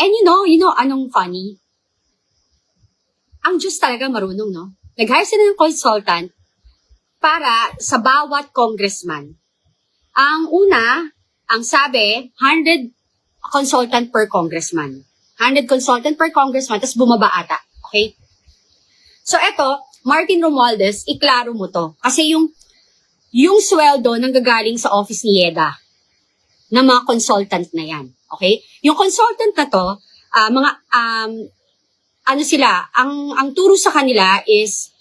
And you know, you know, anong funny? Ang Diyos talaga marunong, no? Nag-hire sila ng consultant para sa bawat congressman. Ang una, ang sabi, 100 consultant per congressman. 100 consultant per congressman, tapos bumaba ata. Okay? So, eto, Martin Romualdez, iklaro mo to. Kasi yung, yung sweldo nang gagaling sa office ni Yeda ng mga consultant na yan. Okay? Yung consultant na to, ah, mga, um, ano sila, ang, ang turo sa kanila is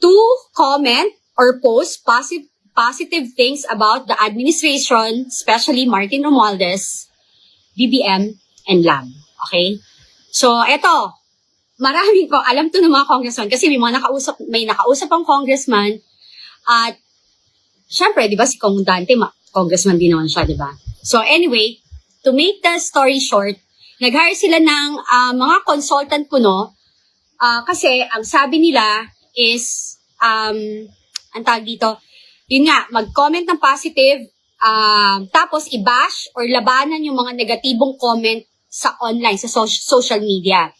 to comment or post positive, positive things about the administration, especially Martin Romualdez, BBM, and LAM. Okay? So, eto, maraming ko, alam to ng mga congressman kasi may mga nakausap, may nakausap ang congressman at syempre, di ba si Kong Dante, congressman din naman siya, di ba? So anyway, to make the story short, nag-hire sila ng ah, mga consultant kuno ah, kasi ang sabi nila is, um, ang tawag dito, yun nga, mag-comment ng positive, um, tapos i-bash or labanan yung mga negatibong comment sa online, sa so- social media.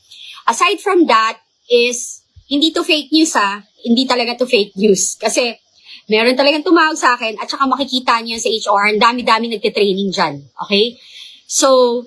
Aside from that, is, hindi to fake news ha, hindi talaga to fake news. Kasi, meron talagang tumawag sa akin at saka makikita niyo sa HR, ang dami-dami nagte-training dyan. Okay? So,